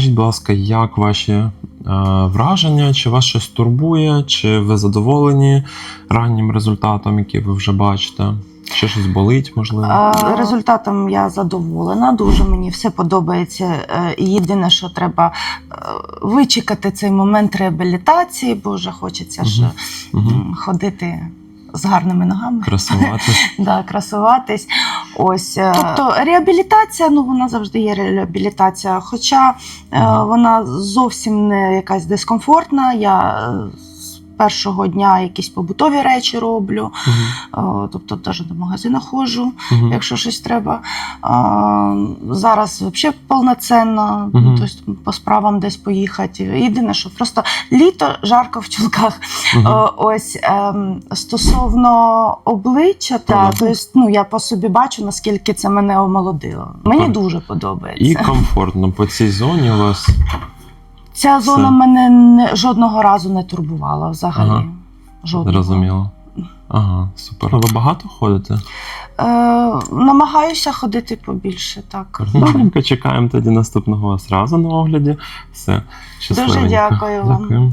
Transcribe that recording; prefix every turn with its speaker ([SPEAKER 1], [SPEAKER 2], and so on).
[SPEAKER 1] Скажіть, будь ласка, як ваші е, враження? Чи вас щось турбує, чи ви задоволені раннім результатом, який ви вже бачите? Чи щось болить, можливо?
[SPEAKER 2] Результатом я задоволена. Дуже мені все подобається. Е, Єдине, що треба е, вичекати цей момент реабілітації, бо вже хочеться ж
[SPEAKER 1] Мгм.
[SPEAKER 2] м, ходити з гарними ногами.
[SPEAKER 1] Красувати.
[SPEAKER 2] Да, красуватись. Ось, е, тобто реабілітація, ну вона завжди є реабілітація. Хоча е, вона зовсім не якась дискомфортна. Я е, першого дня якісь побутові речі роблю, е, тобто навіть до магазину ходжу,
[SPEAKER 1] Мгм.
[SPEAKER 2] якщо щось треба. Зараз взагалі повноцінно,
[SPEAKER 1] Мгм.
[SPEAKER 2] тобто по справам десь поїхати. Єдине, що просто літо жарко в чулках. Е, Ось ем, стосовно обличчя, та
[SPEAKER 1] Ага.
[SPEAKER 2] то есть, ну я по собі бачу, наскільки це мене омолодило. Мені
[SPEAKER 1] Так.
[SPEAKER 2] дуже
[SPEAKER 1] І комфортно по цій зоні у вас.
[SPEAKER 2] Ця зона
[SPEAKER 1] Все.
[SPEAKER 2] мене не, жодного разу не турбувала взагалі.
[SPEAKER 1] Ага.
[SPEAKER 2] Жодного.
[SPEAKER 1] Зрозуміло. Ага, супер. Ви багато ходите?
[SPEAKER 2] Е, намагаюся ходити побільше, так.
[SPEAKER 1] Добренько, чекаємо тоді наступного вас разу на огляді. Все, щасливенько.
[SPEAKER 2] дякую вам.
[SPEAKER 1] Дякую.